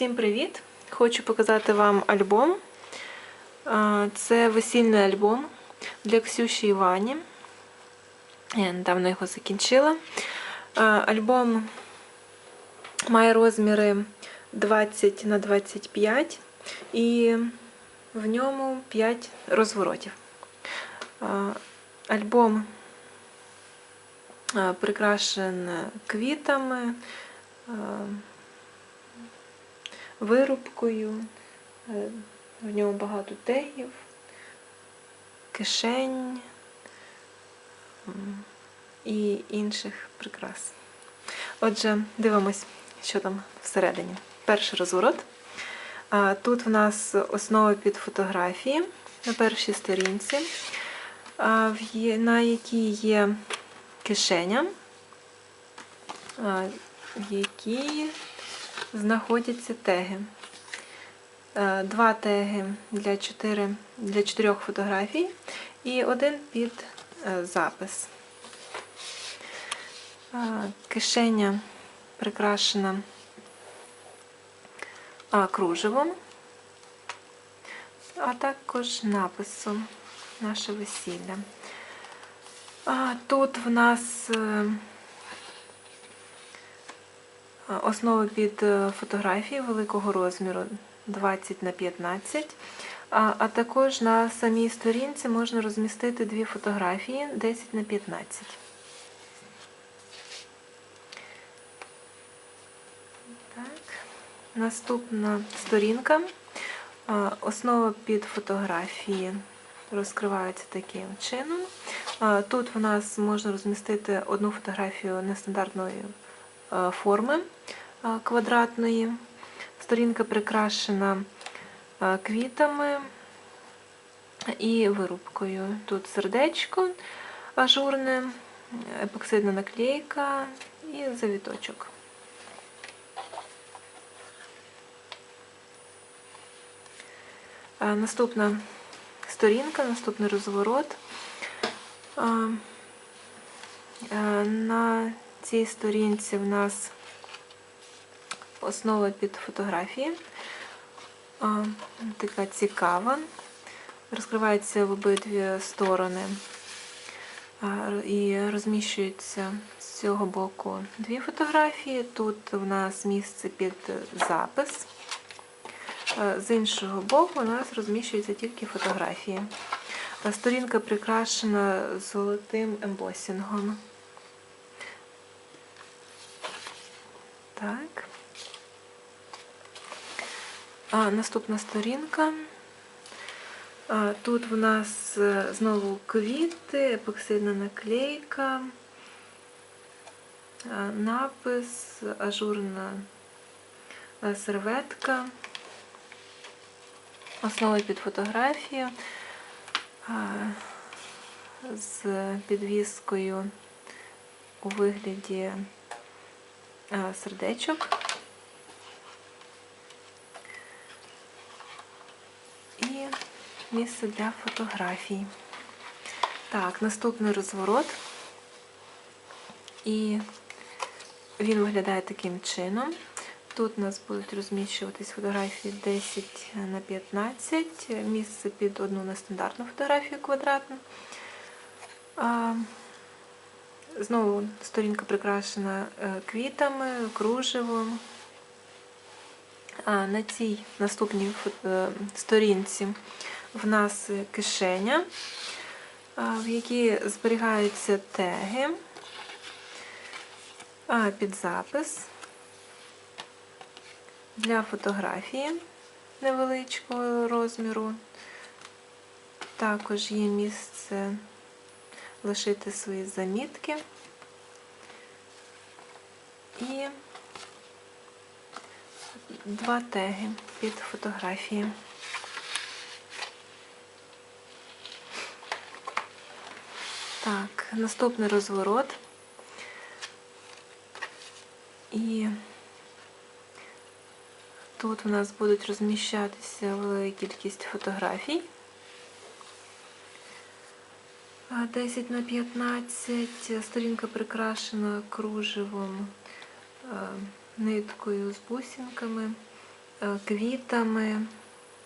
Всім привіт! Хочу показати вам альбом. Це весільний альбом для Ксюші і Вані. Я недавно його закінчила. Альбом має розміри 20 на 25 і в ньому 5 розворотів. Альбом прикрашен квітами. Вирубкою. Е, В ньому багато тегів, кишень і інших прикрас. Отже, дивимось, що там всередині. Перший розворот. Тут в нас основа під фотографії на першій сторінці, на якій є кишеня, в якій знаходяться теги. Е, Два теги для, чотири, для чотирьох фотографій і один під е, запис. Е, Кишеня прикрашена кружевом, а також написом наше весілля. Тут в нас Основа під е, фотографії великого розміру 20 на 15. А, також на самій сторінці можна розмістити дві фотографії 10 на 15. Наступна сторінка. Основа під фотографії розкривається таким чином. Тут в нас можна розмістити одну фотографію нестандартної форми е, квадратної. Сторінка прикрашена е, квітами і вирубкою. Тут сердечко ажурне, епоксидна наклейка і завіточок. Е, Наступна сторінка, наступний розворот. Е, е, На цій сторінці в нас основа під фотографії. Така цікава. Розкривається в обидві сторони і розміщується з цього боку дві фотографії. Тут в нас місце під запис. З іншого боку у нас розміщуються тільки фотографії. Сторінка прикрашена золотим ембосінгом. Так. А, наступна сторінка. А, тут в нас е, знову квіти, епоксидна наклейка, а, напис, ажурна е, серветка, основа під фотографію з підвіскою у вигляді сердечок. І місце для фотографій. Так, наступний розворот. І він виглядає таким чином. Тут у нас будуть розміщуватись фотографії 10 на 15, місце під одну нестандартну фотографію квадратну. Знову сторінка прикрашена е, квітами, кружевом. На цій наступній е, сторінці в нас кишеня, в якій зберігаються теги під запис для фотографії невеличкого розміру. Також є місце лишити свої замітки. І два теги під фотографії. Так, наступний розворот. І тут у нас будуть розміщатися велика кількість фотографій. 10 на 15. Сторінка прикрашена кружевом, е, ниткою з бусинками. е, квітами,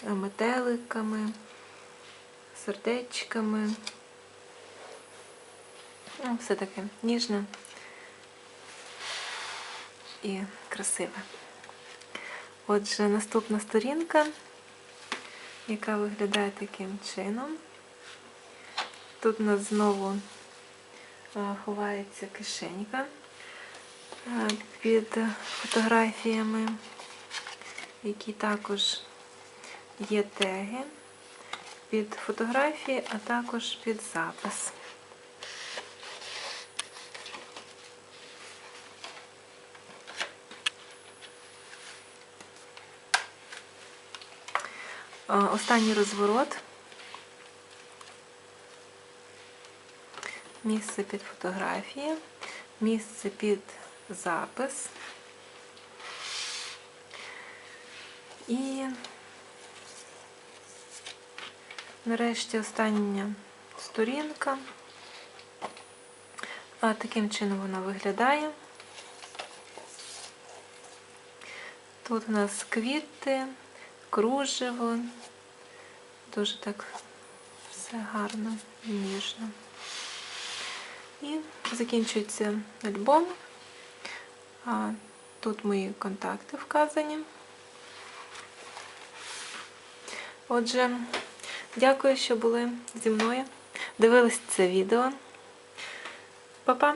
метеликами, сердечками. Ну, все таке ніжне і красиве. Отже, наступна сторінка, яка виглядає таким чином. Тут у нас знову е, ховається кишенька е, під фотографіями, які також є теги під фотографії, а також під запис. Останній розворот. Місце під фотографії, місце під запис. І нарешті остання сторінка. А таким чином вона виглядає. Тут у нас квіти, кружево. Дуже так все гарно, ніжно. І закінчується альбом. А тут мої контакти вказані. Отже, дякую, що були зі мною. Дивились це відео. Па-па!